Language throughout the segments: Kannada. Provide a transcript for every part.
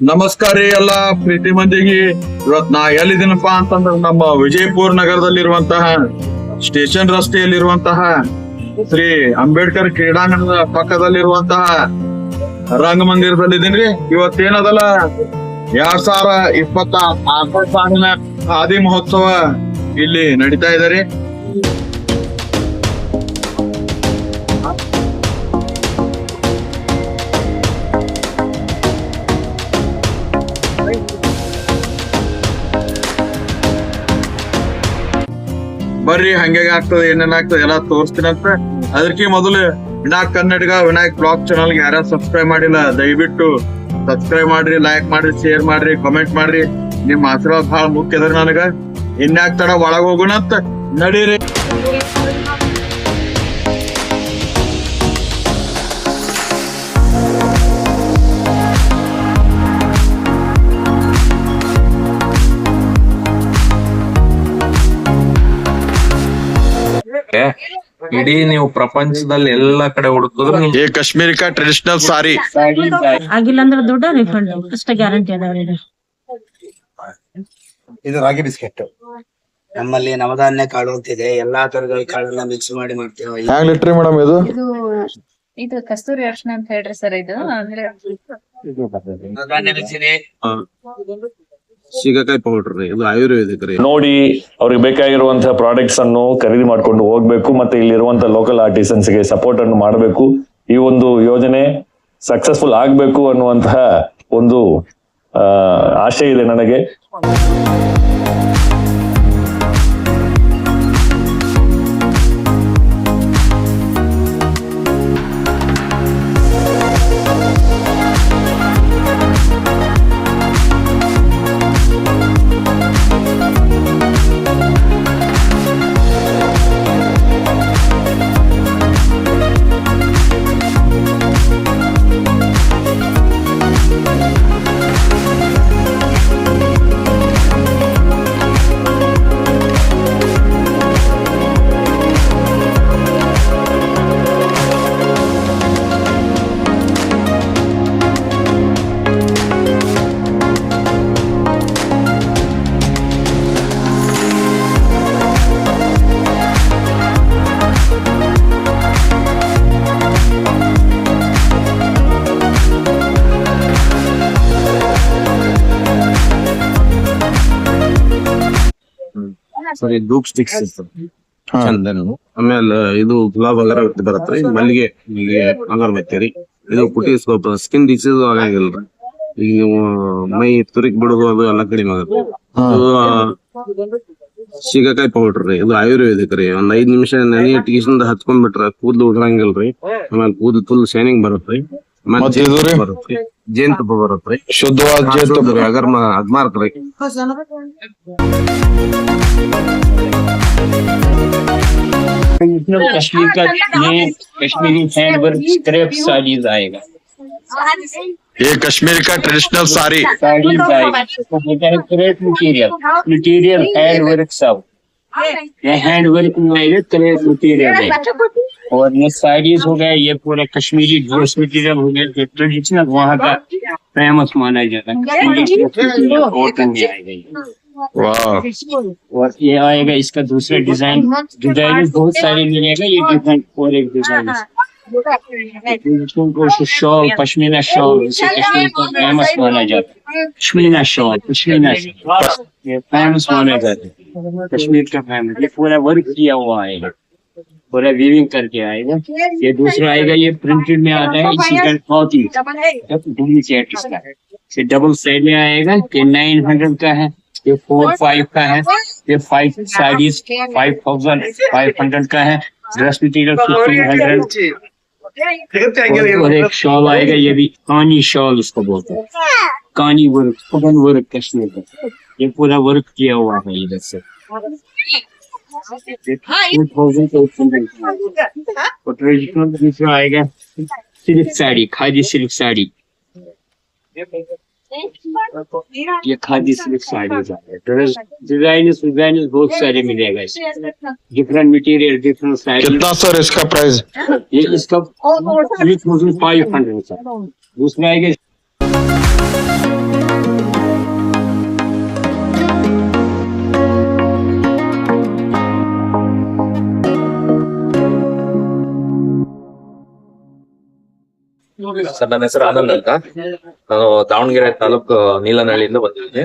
ನಮಸ್ಕಾರ ರೀ ಎಲ್ಲ ಪ್ರೀತಿ ಮಂದಿಗೆ. ಇವತ್ ನಾ ಎಲ್ಲಿದ್ದೀನಪ್ಪ ಅಂತಂದ್ರ ನಮ್ಮ ವಿಜಯಪುರ ನಗರದಲ್ಲಿರುವಂತಹ ಸ್ಟೇಷನ್ ರಸ್ತೆಯಲ್ಲಿರುವಂತಹ ಶ್ರೀ ಅಂಬೇಡ್ಕರ್ ಕ್ರೀಡಾಂಗಣದ ಪಕ್ಕದಲ್ಲಿರುವಂತಹ ರಂಗಮಂದಿರದಲ್ಲಿದ್ದೀನಿ ಇವತ್ತೇನದಲ್ಲ, ಎರಡ್ ಸಾವಿರ ಇಪ್ಪತ್ತ ನಾಲ್ಕನೇ ಸಾಲಿನ ಖಾದಿ ಮಹೋತ್ಸವ ಇಲ್ಲಿ ನಡೀತಾ ಇದೆ ಬರ್ರಿ ಹಂಗೆ ಆಗ್ತದೆ ಏನೇನ್ ಆಗ್ತದೆ, ಎಲ್ಲ ತೋರಿಸ್ತೀನಿ ಅಂತ. ಅದಕ್ಕೆ ಮೊದಲು ವಿನಾಯಕ್ ಕನ್ನಡಿಗ ವಿನಾಯಕ್ ಬ್ಲಾಗ್ ಚಾನಲ್ ಯಾರು ಸಬ್ಸ್ಕ್ರೈಬ್ ಮಾಡಿಲ್ಲ, ದಯವಿಟ್ಟು ಸಬ್ಸ್ಕ್ರೈಬ್ ಮಾಡ್ರಿ ಲೈಕ್ ಮಾಡ್ರಿ ಶೇರ್ ಮಾಡ್ರಿ ಕಮೆಂಟ್ ಮಾಡ್ರಿ. ನಿಮ್ ಆಶೀರ್ವಾದ ಬಹಳ ಮುಖ್ಯ ಅದ ನನಗ. ಇನ್ಯಾಕ್ ತಡ ಒಳಗ ಹೋಗೋಣ ಅಂತ ನಡೀರಿ. ಇಡೀ ನೀವು ಪ್ರಪಂಚದಲ್ಲಿ ಎಲ್ಲಾ ಕಡೆ ಹುಡುಕಿದ್ರು ನಿಮ್ಗೆ ಕಾಶ್ಮೀರಿಕ ಟ್ರೆಡಿಷನಲ್ ಸಾರಿ. ಆಗಿಲ್ಲ ಅಂದ್ರೆ ದುಡ್ಡು ರಿಫಂಡ್ ಅಷ್ಟ ಗ್ಯಾರಂಟಿ ಅದಾವ್ರಿ ಇದು. ಇದು ರಾಗಿ ಬಿಸ್ಕೆಟ್. ನಮ್ಮಲ್ಲಿ ನವಧಾನ್ಯ ಕಾಳು ಅಂತಿದೆ ಎಲ್ಲಾ ತರಗಳ ಕಾಳನ್ನ ಮಿಕ್ಸ್ ಮಾಡಿ ಮಾಡ್ತೀವಿ. ಹ್ಯಾಂಗ್ ಲಿಟ್ರಿ ಮೇಡಮ್ ಇದು? ಇದು ಇದು ಕಸ್ತೂರಿ ಅರ್ಶನ ಅಂತ ಹೇಳ್ರಿ ಸರ್ ಇದು. ಅಂದ್ರೆ ನವಧಾನ್ಯ ಸಿಗಕಾಯಿ ಪೌಡರ್ ರೀ ಇದು ನೋಡಿ, ಅವ್ರಿಗೆ ಬೇಕಾಗಿರುವಂತಹ ಪ್ರಾಡಕ್ಟ್ಸ್ ಅನ್ನು ಖರೀದಿ ಮಾಡ್ಕೊಂಡು ಹೋಗ್ಬೇಕು, ಮತ್ತೆ ಇಲ್ಲಿರುವಂತಹ ಲೋಕಲ್ ಆರ್ಟಿಸನ್ಸ್ಗೆ ಸಪೋರ್ಟ್ ಅನ್ನು ಮಾಡಬೇಕು. ಈ ಒಂದು ಯೋಜನೆ ಸಕ್ಸಸ್ಫುಲ್ ಆಗ್ಬೇಕು ಅನ್ನುವಂತಹ ಒಂದು ಆಶೆ ಇದೆ ನನಗೆ. ಸರಿ ಧೂಪ್ ಸ್ಟಿಕ್ಸ್ ಚಂದನ್. ಆಮೇಲೆ ಇದು ಗುಲಾಬ್ ಅಗರಬತ್ತಿ ಬರತ್ರಿ ಮಲ್ಲಿಗೆ ಮಲ್ಲಿಗೆ ಅಗರಬತ್ತಿ ರೀ ಇದು ಪುಟಿಸ್ಕೋಪ್ ಸ್ಕಿನ್ ಡಿಸೀಸ್ ಆಗಂಗಿಲ್ರಿ ಈಗ ನೀವು ಮೈ ತುರಿಕ್ ಬಿಡುದು ಅದು ಎಲ್ಲ ಕಡಿಮೆ ಆಗುತ್ತೆ. ಶೀಗಕಾಯಿ ಸಿಗಕಾಯಿ ಪೌಡರ್ ರೀ. ಇದು ಆಯುರ್ವೇದಿಕ್ ರೀ. ಒಂದ್ ಐದ್ ನಿಮಿಷ ನೆನೆ ಟೀಸಿಂದ ಹಚ್ಕೊಂಡ್ಬಿಟ್ರ ಕೂದಲು ಉಡ್ರಂಗಿಲ್ರಿ ಆಮೇಲೆ ಕೂದ್ಲು ಫುಲ್ ಶೈನಿಂಗ್ ಬರುತ್ತೆ. ಆಮೇಲೆ ರೀ? ಜೇನುತುಪ್ಪ ಬರುತ್ತ್ರಿ ಜೇನುತುಪ್ಪ ಬರುತ್ತ್ರಿ ಶುದ್ಧವಾದ ಜೇನುತುಪ್ಪ ರೀ, ಅಗರ್ಮ ಹದ್ಮಾರ್ಕ್ ರೀ कश्मीर का ये Kashmiri hand work crepe saris आएगा ಏ ಕಾಶ್ಮೀರಿಕ ಟ್ರೆಡಿಷನಲ್ ಸಾರಿ साड़ीज आएगा इसको कहते हैं crepe material material hand work सब ये हैंड वर्क में आएगा क्रेप मटेरियल है और ये साड़ीज हो गया ये पूरा कश्मीरी ड्रेस मटेरियल हो गया जो ट्रेडिशनल वहाँ का फ़ेमस माना जाता है। में आएगा ये ವಾಹ್ और ये आएगा इसका दूसरा डिज़ाइन। डिज़ाइन बहुत सारे मिलेगा ये डिज़ाइन और एक डिज़ाइन शॉल पश्मीना शॉल इसे कश्मीर का फ़ेमस माना जाता है। Pashmina shawl pashmina shawl. ये फ़ेमस माना जाता है। कश्मीर का फ़ेमस ये पूरा वर्क किया हुआ आएगा पूरा वीविंग करके आएगा ये दूसरा आएगा ये प्रिंटेड में आता है इसी का कॉपी डुप्लीकेट इसका ये डबल साइड में आएगा ये नाइन हंड्रेड का है ये फोर फाइव का है ये five saris five thousand five hundred का है ड्रेस मटीरियल फिफ्टीन हंड्रेड और एक शॉल आएगा ये भी कानी शॉल उसको बोलते हैं। कानी वर्क वर्क कश्मीर का। ये पूरा वर्क किया हुआ है इधर से। एट हंड्रेड और ट्रेडिशनल दूसरा आएगा। Silk sari khadi silk sari. ये khadi silk sari design design बहुत सारे मिलेगा इसमें। डिफरेंट मटेरियल डिफरेंट साड़ी कितना सर इसका प्राइस ये इसका थ्री थाउज़ेंड फाइव हंड्रेड दूसरा आएगा ಸರ್, ನನ್ನ ಹೆಸರು ಆನಂದ್ ಅಂತ. ನಾನು ದಾವಣಗೆರೆ ತಾಲೂಕು ನೀಲನಹಳ್ಳಿಯಿಂದ ಬಂದಿದ್ದೀನಿ.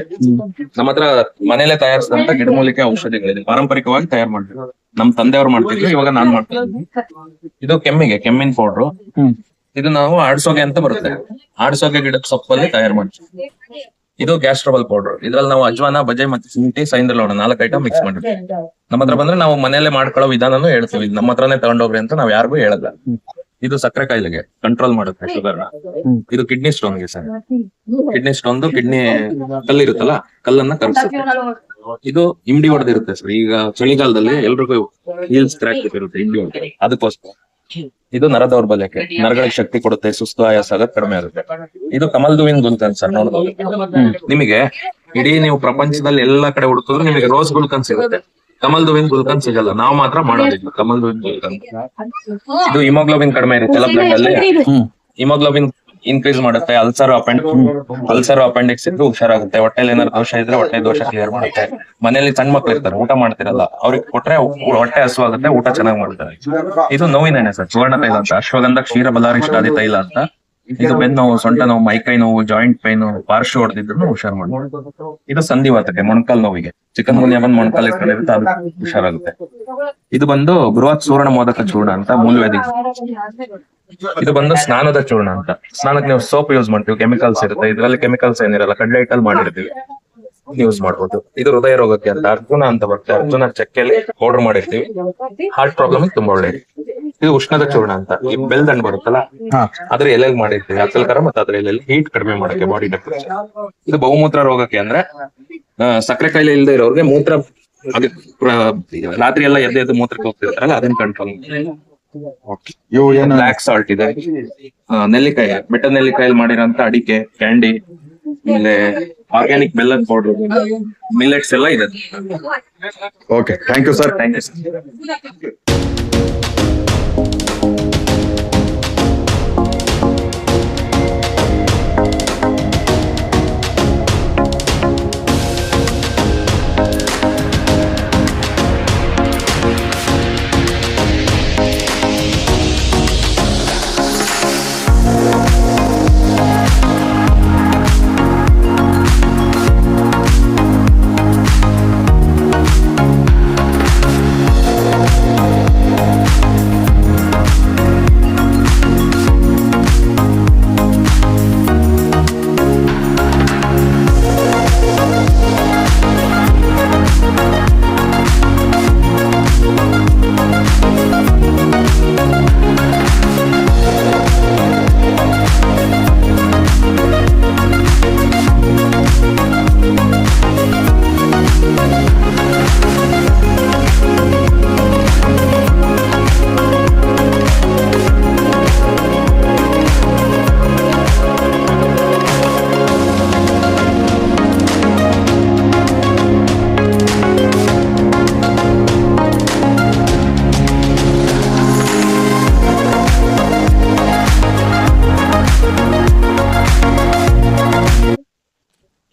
ನಮ್ಮ ಹತ್ರ ಮನೇಲೆ ತಯಾರಿಸಿದಂತ ಗಿಡಮೂಲಿಕೆ ಔಷಧಿಗಳಿದೆ. ಪಾರಂಪರಿಕವಾಗಿ ತಯಾರು ಮಾಡ್ತೀವಿ ನಮ್ ತಂದೆಯವ್ರು ಮಾಡ್ತಿದ್ರು, ಇವಾಗ ನಾನ್ ಮಾಡ್ತೀನಿ. ಇದು ಕೆಮ್ಮಿಗೆ, ಕೆಮ್ಮಿನ ಪೌಡ್ರು. ಇದು ನಾವು ಆಡ್ಸೋಗೆ ಅಂತ ಬರುತ್ತೆ. ಆಡ್ಸೋಗೆ ಗಿಡದ ಸೊಪ್ಪಲ್ಲಿ ತಯಾರು ಮಾಡ್ತೀವಿ. ಇದು ಗ್ಯಾಸ್ಟ್ರಬಲ್ ಪೌಡರ್. ಇದ್ರಲ್ಲಿ ನಾವು ಅಜ್ವಾನ, ಬಜೆ ಮತ್ತೆ ಶುಂಠಿ ಸೈಂದ್ರಲೋಣ ನಾಲ್ಕು ಐಟಮ್ ಮಿಕ್ಸ್ ಮಾಡಿರ್ತೀವಿ ನಮ್ಮ ಹತ್ರ ಬಂದ್ರೆ ನಾವು ಮನೇಲೆ ಮಾಡ್ಕೊಳ್ಳೋ ವಿಧಾನನೂ ಹೇಳ್ತೀವಿ. ನಮ್ಮ ಹತ್ರನೇ ತಗೊಂಡೋಗ್ರಿ ಅಂತ ನಾವ್ ಯಾರಿಗೂ ಹೇಳಲ್ಲ. ಇದು ಸಕ್ಕರೆ ಕಾಯಿಲೆಗೆ ಕಂಟ್ರೋಲ್ ಮಾಡುತ್ತೆ ಶುಗರ್ ಇದು ಕಿಡ್ನಿ ಸ್ಟೋನ್ಗೆ ಸರ್. ಕಿಡ್ನಿ ಸ್ಟೋನ್ ಕಿಡ್ನಿ ಕಲ್ಲಿರುತ್ತಲ್ಲ ಕಲ್ಲನ್ನ ಕರಗಿಸುತ್ತೆ ಇದು ಇಂಡಿ ಹೊಡೆದಿರುತ್ತೆ ಸರ್. ಈಗ ಚಳಿಗಾಲದಲ್ಲಿ ಎಲ್ರಿಗೂ ಹೀಲ್ಸ್ ಕ್ರ್ಯಾಕ್ ಇರುತ್ತೆ ಇಂಡಿ ಹೊಡೆದು. ಅದಕ್ಕೋಸ್ಕರ. ಇದು ನರ ದೌರ್ಬಲ್ಯಕ್ಕೆ ನರಗಳಿಗೆ ಶಕ್ತಿ ಕೊಡುತ್ತೆ ಸುಸ್ತು ಆಯಾಸ ಆಗೋದ್ ಕಡಿಮೆ ಆಗುತ್ತೆ. ಇದು ಕಮಲ್ ಹೂವಿನ ಗುಲ್ಕನ್ ಸರ್ ನೋಡ್ಬೋದು. ನಿಮಗೆ ಇಡೀ ನೀವು ಪ್ರಪಂಚದಲ್ಲಿ ಎಲ್ಲಾ ಕಡೆ ಹುಡುಕಿದ್ರು ನಿಮಗೆ ರೋಸ್ ಗುಲ್ಕನ್ ಸಿಗುತ್ತೆ. ಕಮಲ್ ದುವಿನ್ ಗುಲ್ಕನ್ ಸಿಗಲ್ಲ. ನಾವು ಮಾತ್ರ ಮಾಡೋದಿಲ್ಲ. ಕಮಲ್ ದುವಿನ್ ಗುಲ್ಕನ್ ಇದು ಹಿಮೋಗ್ಲೋಬಿನ್ ಕಡಿಮೆ ಇರುತ್ತೆ ಬ್ಲಡ್ ಅಲ್ಲಿ? ಹಿಮೋಗ್ಲೋಬಿನ್ ಇನ್ಕ್ರೀಸ್ ಮಾಡುತ್ತೆ. ಅಲ್ಸರ್ ಅಪೆಂಡ್ ಅಲ್ಸರ್ ಅಪೆಂಡಿಕ್ಸ್ ಇದ್ರೆ ಹುಷಾರಾಗುತ್ತೆ. ಹೊಟ್ಟೆಲಿ ಏನಾದ್ರು ದೋಷ ಇದ್ರೆ ಹೊಟ್ಟೆ ದೋಷ ಕ್ಲಿಯರ್ ಮಾಡುತ್ತೆ. ಮನೆಯಲ್ಲಿ ಸಣ್ಣ ಮಕ್ಳು ಇರ್ತಾರೆ ಊಟ ಮಾಡ್ತಿರಲ್ಲ ಅವ್ರಿಗೆ ಕೊಟ್ರೆ ಹೊಟ್ಟೆ ಹಸುವಾಗುತ್ತೆ ಊಟ ಚೆನ್ನಾಗಿ ಮಾಡ್ತಾರೆ ಇದು ನೋವಿನ ಎಣ್ಣೆ ಸರ್ ಸುವರ್ಣ ತೈಲ ಅಂತ. ಅಶ್ವಗಂಧ ಕ್ಷೀರ ಬಲಾರಿಷ್ಟಾದಿ ತೈಲ ಅಂತ. ಇದು ಬೆನ್ನು ನೋವು ಸೊಂಟ ನೋವು ಮೈಕೈ ನೋವು ಜಾಯಿಂಟ್ ಪೈನ್ ಪಾರ್ಶ್ವ ಹೊಡೆದಿದ್ರು ಹುಷಾರ್ ಮಾಡ್ಬೋದು ಇದು ಸಂಧಿವಾತಕ್ಕೆ ಮೊಣಕಾಲ್ ನೋವಿಗೆ. ಚಿಕನ್ ಗುನ್ಯಾ ಬಂದು ಮೊಣಕಾಲ್ ಅದು ಹುಷಾರಾಗುತ್ತೆ. ಇದು ಬಂದು ಬೃಹತ್ ಸುವರ್ಣ ಮೋದಕ ಚೂರ್ಣ ಅಂತ ಮೂಲವ್ಯಾಧಿ. ಇದು ಬಂದು ಸ್ನಾನದ ಚೂರ್ಣ ಅಂತ. ಸ್ನಾನಕ್ಕೆ ನೀವು ಸೋಪ್ ಯೂಸ್ ಮಾಡ್ತೀವಿ ಕೆಮಿಕಲ್ಸ್ ಇರುತ್ತೆ. ಇದರಲ್ಲಿ ಕೆಮಿಕಲ್ಸ್ ಏನಿರಲ್ಲ ಕಡ್ಲೆ ಹಿಟ್ಟಲ್ಲಿ ಮಾಡಿರ್ತೀವಿ. ಯೂಸ್ ಮಾಡಬಹುದು ಇದು ಹೃದಯ ರೋಗಕ್ಕೆ ಅಂತ. ಅರ್ಜುನ ಅಂತ ಬರುತ್ತೆ ಅರ್ಜುನ ಚಕ್ಕೆಲಿ ಪೌಡರ್ ಮಾಡಿರ್ತೀವಿ. ಹಾರ್ಟ್ ಪ್ರಾಬ್ಲಮ್ ತುಂಬಾ ಒಳ್ಳೇದು. ಇದು ಉಷ್ಣದ ಚೂರ್ಣ ಅಂತ. ಈ ಬೆಲ್ದಂಡ್ ಬರುತ್ತಲ್ಲ ಅದ್ರ ಎಲ್ಲೆಲ್ಲಿ ಮಾಡಿರ್ತೀವಿ. ಅಕ್ಕಲ್ಕರ ಮತ್ತೆ ಅದ್ರ ಎಲೆಯಲ್ಲಿ ಹೀಟ್ ಕಡಿಮೆ ಮಾಡಕ್ಕೆ ಬಾಡಿ ಟೆಂಪರೇಚರ್ ಇದು ಬಹುಮೂತ್ರ ರೋಗಕ್ಕೆ ಅಂದ್ರೆ ಸಕ್ಕರೆ ಕಾಯಿಲೆ ಇಲ್ಲದೆ ಇರೋರಿಗೆ ಮೂತ್ರ ರಾತ್ರಿ ಎಲ್ಲ ಎದ್ದು ಎದ್ದು ಮೂತ್ರಕ್ಕೆ ಹೋಗ್ತಿರ್ತಾರಲ್ಲ ಅದನ್ನ ಕಂಟ್ರೋಲ್ ಬ್ಲಾಕ್ ಸಾಲ್ಟ್ ಇದೆ. ನೆಲ್ಲಿಕಾಯಿ ಬೆಟ್ಟ ನೆಲ್ಲಿಕಾಯಲ್ಲಿ ಮಾಡಿರೋಂತ ಅಡಿಕೆ ಕ್ಯಾಂಡಿ ಆಮೇಲೆ ಆರ್ಗ್ಯಾನಿಕ್ ಬೆಲ್ಲದ ಪೌಡರ್ ಮಿಲೆಟ್ಸ್ ಎಲ್ಲ ಇದೆ. Okay thank you sir thank you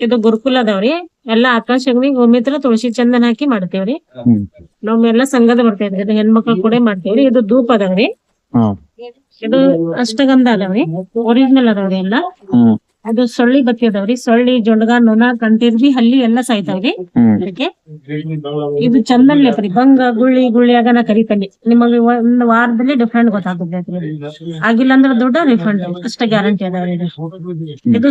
ಇದು ಗುರುಕುಲ ಅದಾವ್ರಿ. ಎಲ್ಲಾ ಆಕಾಶ ಅಗ್ನಿ ಗೋಮಿತ್ರ ತುಳಸಿ ಚಂದನ ಹಾಕಿ ಮಾಡ್ತೇವ್ರಿ. ನಾವೆಲ್ಲ ಸಂಘದ ಬರ್ತೇವ್ರಿ. ಇದು ಹೆಣ್ಮಕ್ಳು ಕೂಡ ಮಾಡ್ತೇವ್ರಿ. ಇದು ಧೂಪ ಅದಾವ್ರಿ. ಇದು ಅಷ್ಟಗಂಧ ಅದಾವ್ರಿ. ಒರಿಜಿನಲ್ ಅದಾವ್ರಿ ಎಲ್ಲ. ಅದು ಸೊಳ್ಳಿ ಬತ್ತಿ ಅದಾವ್ರಿ. ಸೊಳ್ಳಿ ಜೊಂಡಗ ನೊಣ ಕಂಟಿರ್ವಿ ಹಲ್ಲಿ ಎಲ್ಲಾ ಸಾಯ್ತಾವ್ರಿ. ಅದಕ್ಕೆ ಇದು ಚಂದನ್ ಲೇಪ್ರಿ. ಬಂಗ ಗುಳ್ಳಿ ಗುಳ್ಳಿಯಾಗ ನಾ ಕರಿತೇನೆ. ನಿಮಗೆ ಒಂದ್ ವಾರದಲ್ಲಿ ಡಿಫ್ರೆಂಟ್ ಗೊತ್ತಾಗುತ್ತೆ ಆಗಿಲ್ಲ ಅಂದ್ರೆ ದುಡ್ಡು ರಿಫಂಡ್ ಅಷ್ಟ ಗ್ಯಾರಂಟಿ ಅದಾವ್ರಿ ಇದು.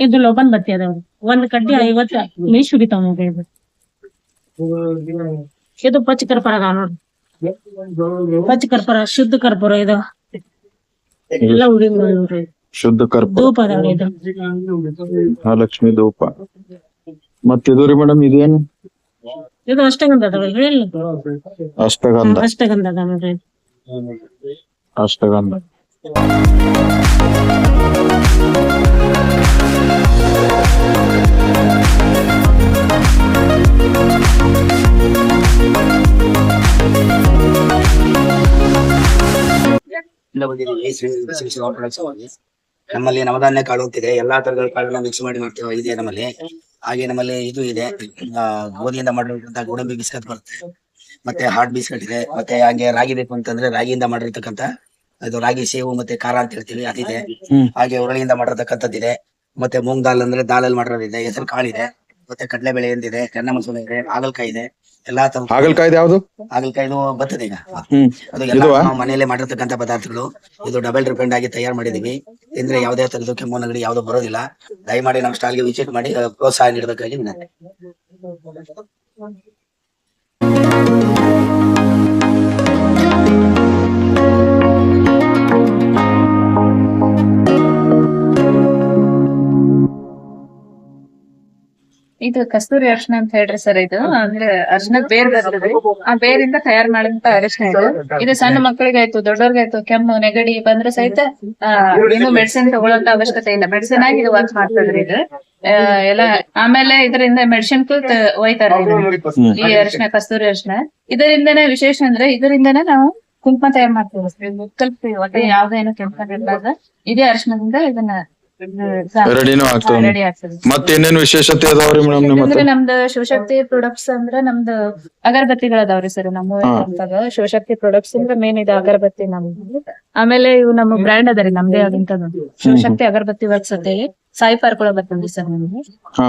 ಇದು ಲೋಬನ್ ಬತ್ತಿ ಅದಾವ್ರಿ ಒಂದ್ ಕಡ್ಡಿ ಐವತ್ತ ಮೀ ಸುರಿತಾವ್ ನೋಡ್ರಿ ಇದು ಇದು ಪಚ್ಚ ಕರ್ಪೂರ ಅದಾವ ನೋಡ್ರಿ ಪಚ್ಚ ಕರ್ಪೂರ ಶುದ್ಧ ಕರ್ಪೂರ ಇದು. ಎಲ್ಲ ಉಡಿ ನೋಡ್ರಿ ಶುದ್ಧ ಕರ್ಪೂರ. ಧೂಪ ಅದಾವ್ರಿ ಇದು. ಮಹಾಲಕ್ಷ್ಮಿ ಧೂಪ. ಮತ್ತಿದು ರೀ ಮೇಡಮ್ ಇದೇನು? ಇದು ಅಷ್ಟಗಂಧ ಅದಾವ್ರಿ ಹೇಳಿಲ್ಲ ಅಷ್ಟಗಂಧ. ಅಷ್ಟಗಂಧ ಅದಾವ ನೋಡ್ರಿ ಅಷ್ಟಗಂಧ. ನಮ್ಮಲ್ಲಿ ನವಧಾನ್ಯ ಕಾಳು ಅಂತಿದೆ ಎಲ್ಲಾ ತರಗಳ ಕಾಳನ್ನ ಮಿಕ್ಸ್ ಮಾಡಿ ಮಾಡ್ತೀವಿ ಇದೆ ನಮ್ಮಲ್ಲಿ. ಹಾಗೆ ನಮ್ಮಲ್ಲಿ ಇದು ಇದೆ. ಗೋಧಿಯಿಂದ ಮಾಡಿರ್ತಕ್ಕಂಥ ಗೋಡಂಬಿ ಬಿಸ್ಕತ್ ಬರುತ್ತೆ. ಮತ್ತೆ ಹಾಟ್ ಬಿಸ್ಕಟ್ ಇದೆ. ಮತ್ತೆ ಹಾಗೆ ರಾಗಿ ಬೇಕು ಅಂತಂದ್ರೆ ರಾಗಿಯಿಂದ ಮಾಡಿರ್ತಕ್ಕಂಥ ಅದು ರಾಗಿ ಸೇವು ಮತ್ತೆ ಖಾರ ಅಂತ ಹೇಳ್ತೀವಿ. ಅದಿದೆ. ಹಾಗೆ ಹಾಗೆ ಉರಳಿಯಿಂದ ಮಾಡಿರ್ತಕ್ಕಂಥದ್ದಿದೆ. ಮತ್ತೆ ಮೂಂಗ್ ದಾಲ್ ಅಂದ್ರೆ ದಾಲಲ್ಲಿ ಮಾಡಿರೋದಿದೆ. ಹೆಸರು ಕಾಳಿದೆ. ಮತ್ತೆ ಕಡಲೆಬೇಳೆ ಎಂದಿದೆ ಚೆನ್ನ ಮಸೂಲೆ ಇದೆ ಹಾಗಲಕಾಯಿ ಇದೆ ಎಲ್ಲಾ ತರ ಹಾಗಲ್ಕಾಯಿ ಯಾವುದು? ಹಾಗಲಕಾಯಿ ಇದು ಬರ್ತದೆ ಈಗ. ಅದು ಎಲ್ಲ? ನಾವು ಮನೆಯಲ್ಲೇ ಮಾಡಿರ್ತಕ್ಕಂಥ ಪದಾರ್ಥಗಳು. ಇದು ಡಬಲ್ ರಿಪೆಂಡ್ ಆಗಿ ತಯಾರು ಮಾಡಿದೀವಿ. ಅಂದ್ರೆ ಯಾವ್ದೇ ತರದ್ದು ಕೆಮ್ಮು ನಗಡಿ ಯಾವ್ದು ಬರೋದಿಲ್ಲ. ದಯಮಾಡಿ ನಮ್ಮ ಸ್ಟಾಲ್ಗೆ ವಿಸಿಟ್ ಮಾಡಿ ಪ್ರೋತ್ಸಾಹ ನೀಡಬೇಕಾಗಿ ವಿನಂತಿ. ಇದು ಕಸ್ತೂರಿ ಅರ್ಶನ ಅಂತ ಹೇಳ್ರಿ ಸರ್ ಇದು. ಅಂದ್ರೆ ಅರಿಶಿನದ ಬೇರ್ ಬರ್ತದೆ. ಆ ಬೇರಿಂದ ತಯಾರ್ ಮಾಡಿದಂತ ಅರಿಶಿನ ಇದು. ಇದು ಸಣ್ಣ ಮಕ್ಕಳಿಗಾಯ್ತು ದೊಡ್ಡವ್ರಿಗಾಯ್ತು ಕೆಮ್ಮು ನೆಗಡಿ ಬಂದ್ರೆ ಸಹಿತ ಏನು ಮೆಡಿಸಿನ್ ತಗೊಳ್ಳೋಂತ ಅವಶ್ಯಕತೆ ಇಲ್ಲ. ಮೆಡಿಸಿನ್ ಆಗಿ ಇದು ವರ್ಕ್ ಮಾಡ್ತದ್ರಿ ಇದು. ಆ, ಎಲ್ಲ ಆಮೇಲೆ ಇದರಿಂದ ಮೆಡಿಸಿನ್ ಒಯ್ತಾರೆ ಈ ಅರಿಶಿನ ಕಸ್ತೂರಿ ಅರಿಶಿನ ಇದರಿಂದನೇ ವಿಶೇಷ ಅಂದ್ರೆ ಇದರಿಂದನೇ ನಾವು ಕುಂಕುಮ ತಯಾರ ಮಾಡ್ತೀವಿ. ಮುತ್ತಲ್ಪಿ ಒಟ್ಟೆ ಯಾವ್ದೇನು ಕೆಂಪ ಇದೇ ಅರಿಶಿನದಿಂದ ಇದನ್ನ ರೆಡಿನೂ ಆಗ್ತದ. ರೆಡಿ ಆಗ್ತದೆ. ಮತ್ತೆ ಇನ್ನೇನ್ ವಿಶೇಷತೆ ಅದಾವ್ರಿ ಮೇಡಮ್ ನಿಮ್ಮ ಅಂದ್ರೆ ನಮ್ದು ಶಿವಶಕ್ತಿ ಪ್ರೊಡಕ್ಟ್ಸ್ ಅಂದ್ರೆ ನಮ್ದು ಅಗರಬತ್ತಿಗಳು ಅದಾವ್ರಿ ಸರ್ ನಮ್ಮ. ಅಂತಾಗ ಶಿವಶಕ್ತಿ ಪ್ರೊಡಕ್ಟ್ಸ್ ಅಂದ್ರೆ ಮೇನ್ ಇದು ಅಗರಬತ್ತಿ ನಮ್ದು. ಆಮೇಲೆ ಇವು ನಮ್ಮ ಬ್ರ್ಯಾಂಡ್ ಅದರಿ ನಮ್ದೇ ಆದಂತದ್ದು ಶಿವಶಕ್ತಿ ಅಗರಬತ್ತಿ ವರ್ಕ್ಸ್ ಅದೇ ಸಾಯಿ ಪಾರ್ಕೊಳ ಬರ್ತದ್ರಿ ಸರ್ ನಮ್ಗೆ. ಹಾ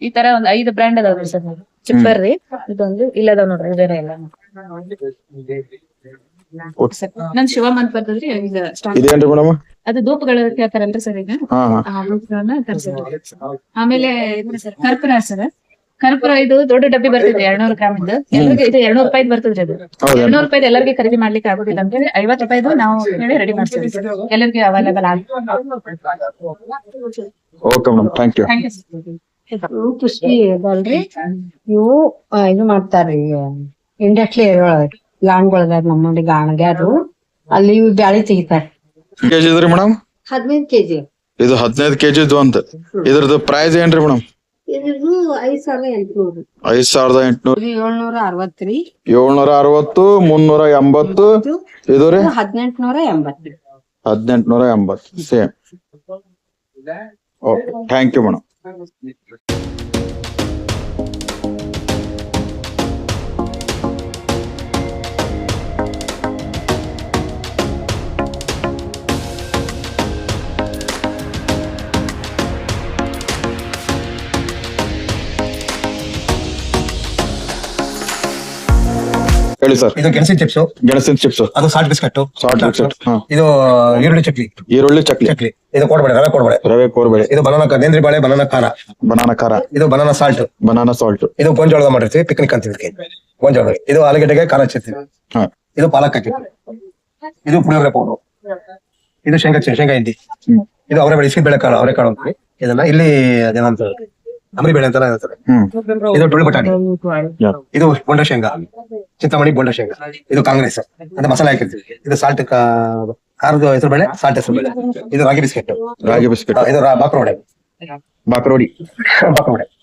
ಈ ತರ ಒಂದ್ ಐದು ಬ್ರ್ಯಾಂಡ್ ಅದಾವ್ರಿ ಸರ್ ಚಿಪ್ಪರ್ರಿ ಇದೊಂದು ಇಲ್ಲದಾವ್ ನೋಡ್ರಿ ಬೇರೆ ಇಲ್ಲ. ನನ್ ಶಿವಮ್ ಅಂತ ಬರ್ತದ್ರಿ ಈಗ ಸ್ಟಾರ್ಟ್ ಇದೇನ್ರಿ ಮೇಡಮ್? ಅದು ಧೂಪಗಳು ಕೇಳ್ತಾರಲ್ರಿ ಸರ್ ಈಗ? ಹಾ ಹಾ. ಆ ಧೂಪಗಳನ್ನ ತರ್ಸಿದ್ವಿ. ಆಮೇಲೆ ಇದ್ರಿ ಸರ್ ಕರ್ಪೂರ ಸರ್. ಕರ್ಪೂರ ಇದು ದೊಡ್ಡ ಡಬ್ಬಿ ಬರ್ತದೆ ಎರಡ್ನೂರು ಗ್ರಾಮ್ ಇದು. ಎಲ್ರಿಗೂ ಇದು ಎರಡ್ನೂರು ರೂಪಾಯಿ ಬರ್ತದ್ರಿ ಅದು. ಎರಡ್ನೂರ್ ರೂಪಾಯಿ ಎಲ್ಲರಿಗೆ ಖರೀದಿ ಮಾಡ್ಲಿಕ್ಕೆ ಆಗುದಿಲ್ಲ. ಅಂತ ಹೇಳಿ ಐವತ್ ರೂಪಾಯಿದು ನಾವು ಹೇಳಿ ರೆಡಿ ಮಾಡ್ತೀವಿ ಎಲ್ಲರಿಗೂ ಅವೈಲೇಬಲ್ ಆಗಿ. Okay ma'am thank you thank you sir ಕೃಷಿ ಇದಲ್ರಿ ಇವು ಇದು ಮಾಡ್ತಾರ್ರಿ ಇಂಡಸ್ಟ್ರಿ ಗಾಣಗೊಳಗ ನಮ್ಮಲ್ಲಿ ಗಾಣಗ್ಯಾರು ಅಲ್ಲಿ ಇವು ಬ್ಯಾಳಿ ತೆಗಿತಾರ. ಕೆಜಿ ಇದ್ರಿ ಮೇಡಮ್? ಹದಿನೈದು ಕೆಜಿ. ಇದು ಹದಿನೈದು ಕೆಜಿ ಇದು ಅಂತ. ಇದ್ರದ್ದು ಪ್ರೈಸ್ ಏನ್ರಿ ಮೇಡಮ್? ಇದು ಐದ್ ಸಾವಿರದ ಎಂಟ್ನೂರು. ಐದ್ ಸಾವಿರದ ಎಂಟ್ನೂರ್. ಇದು ಏಳ್ನೂರ ಅರವತ್ತ್ರಿ ಏಳ್ನೂರ ಅರವತ್ತು ಮುನ್ನೂರ ಎಂಬತ್ತು. ಇದು ರೀ? ಹದಿನೆಂಟ್ನೂರ ಎಂಬತ್ತು. ಹದಿನೆಂಟ್ನೂರ ಎಂಬತ್ತು. Same. Okay. Thank you madam ಹೇಳಿ ಸರ್. ಇದು ಗೆಣಸಿನ ಚಿಪ್ಸ್. ಗೆಣಸಿನ ಚಿಪ್ಸ್. ಅದು ಸಾಲ್ಟ್ ಬಿಸ್ಕಟ್ ಸಾಲ್ಟ್ ಬಿಸ್ಕಟ್ ಇದು ಈರುಳ್ಳಿ ಚಕ್ಲಿ. ಈರುಳ್ಳಿ ಚಕ್ಲಿ. ಚಕ್ಲಿ. ಇದು ಕೊಡ್ಬೇಡ ರವೆ ಕೊಡ್ಬೇಡ. ರವೆ ಕೋರ್ಬೇಳೆ ಇದು ಬನಾನ ನೇಂದ್ರಿ ಬಾಳೆ ಬನಾನಾ ಖಾರ. ಬನಾನಾ ಖಾರ. ಇದು ಬನಾನ ಸಾಲ್ಟ್. Banana salt. ಇದು ಗೊಂಜಾಳದ ಮಾಡಿರ್ತೀವಿ ಪಿಕ್ನಿಕ್ ಅಂತೀವಿ ಗೊಂಜೋಳ ಗೊಂಜಾಳ ಇದು ಆಲೂಗಡ್ಡೆಗೆ ಖಾರ ಹಚ್ಚಿರ್ತೀವಿ. ಇದು ಪಾಲಕ್ ಹಾಕಿರ್ತೀವಿ. ಇದು ಪುಳಿಯೋಗರೆ ಪೌಡರ್. ಇದು ಶೇಂಗಾ ಶೇಂಗಾ ಹಿಂಡಿ. ಇದು ಅವರೆ ಬೆಳೆ ಬೇಳೆ ಕಾಳು ಅವರೇ ಕಾಳು ಇದನ್ನ ಇಲ್ಲಿ ಅದೇನಂತ ಅಮರಿ ಬೇಳೆ ಅಂತ ಹೇಳ್ತಾರೆ. ಹ್ಮ್. ಇದು ಟೊಳ್ಳು ಬಟಾಣಿ. ಇದು ಬೊಂಡ ಶೇಂಗಾ. ಚಿಂತಾಮಣಿ ಬೊಂಡ ಶೇಂಗಾ. ಇದು ಕಾಂಗ್ರೆಸ್. ಅಂತ ಮಸಾಲೆ ಹಾಕಿರ್ತೀವಿ. ಇದು ಸಾಲ್ಟ್ ಖಾರದ ಹೆಸರು ಬೇಳೆ ಸಾಲ್ಟ್ ಹೆಸರು ಬೇಳೆ. ಇದು ರಾಗಿ ಬಿಸ್ಕೆಟ್. ರಾಗಿ ಬಿಸ್ಕೆಟ್. ಇದು ಬಾಕ್ರೋಡೆ. ಬಾಕ್ರ ಬಾಕ್ರೋಡಿ. ಬಾಕ್ರ ವಡೆ